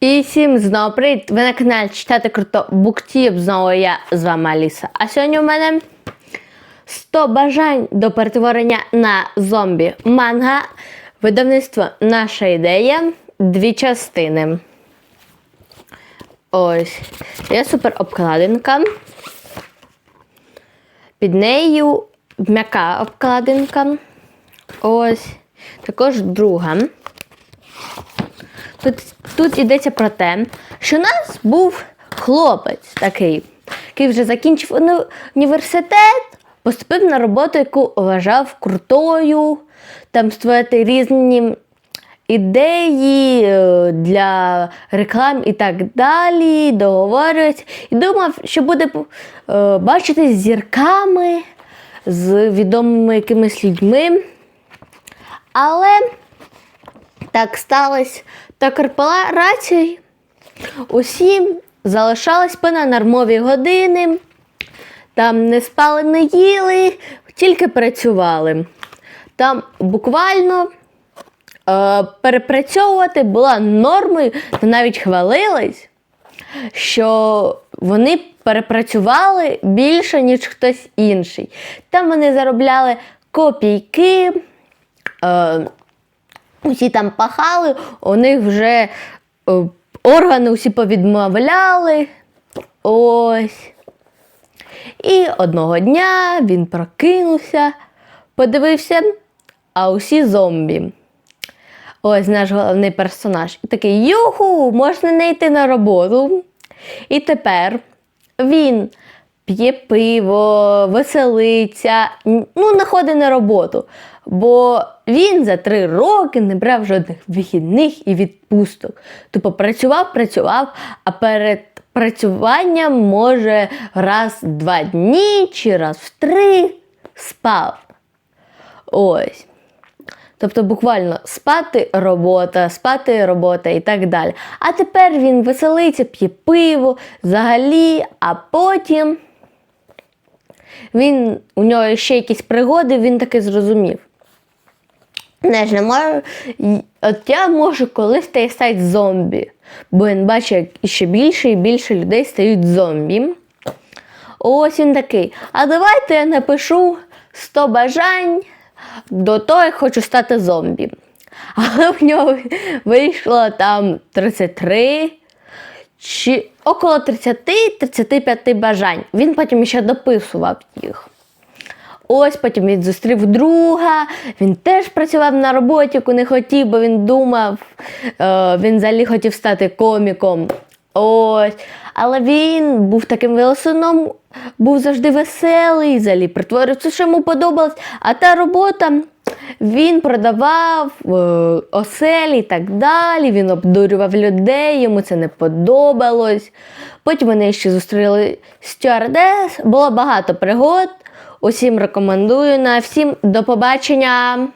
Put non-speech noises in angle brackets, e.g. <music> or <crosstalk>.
І всім знову привіт! Ви на каналі Читати Круто Буктіп. Знову я з вами Аліса. А сьогодні у мене 100 бажань до перетворення на зомбі. Манга. Видавництво Наша ідея. Дві частини. Ось. Є супер обкладинка. Під нею м'яка обкладинка. Ось. Також друга. Тут, тут йдеться про те, що у нас був хлопець такий, який вже закінчив уні- університет, поступив на роботу, яку вважав крутою, там створити різні ідеї е, для реклам і так далі, договорюватися. І думав, що буде е, бачитись з зірками, з відомими якимись людьми. Але так сталося та корпорацій. Усі залишались по на нормові години, там не спали, не їли, тільки працювали. Там буквально е, перепрацьовувати була нормою, та навіть хвалились, що вони перепрацювали більше, ніж хтось інший. Там вони заробляли копійки. Е, усі там пахали, у них вже е, органи усі повідмовляли. Ось. І одного дня він прокинувся, подивився, а усі зомбі. Ось наш головний персонаж. І такий юху, можна не йти на роботу. І тепер він п'є пиво, веселиться, ну, не ходить на роботу. Бо він за три роки не брав жодних вихідних і відпусток. Тупо працював, працював, а перед працюванням може раз в два дні чи раз в три спав. Ось. Тобто буквально спати робота, спати робота і так далі. А тепер він веселиться, п'є пиво взагалі, а потім він, у нього ще якісь пригоди, він таки зрозумів. Не не можу. От я можу колись та й стати зомбі. Бо він бачить, як ще більше і більше людей стають зомбі. Ось він такий. А давайте я напишу 100 бажань до того, як хочу стати зомбі. <laughs> Але в нього вийшло там 33 чи около 30-35 бажань. Він потім ще дописував їх. Ось потім він зустрів друга, він теж працював на роботі, не хотів, бо він думав, е, він взагалі хотів стати коміком. Ось. Але він був таким велосином, був завжди веселий, взагалі притворився, що йому подобалось. А та робота він продавав е, оселі і так далі. Він обдурював людей, йому це не подобалось. Потім вони ще зустріли стюардес. Було багато пригод. Усім рекомендую на всім до побачення.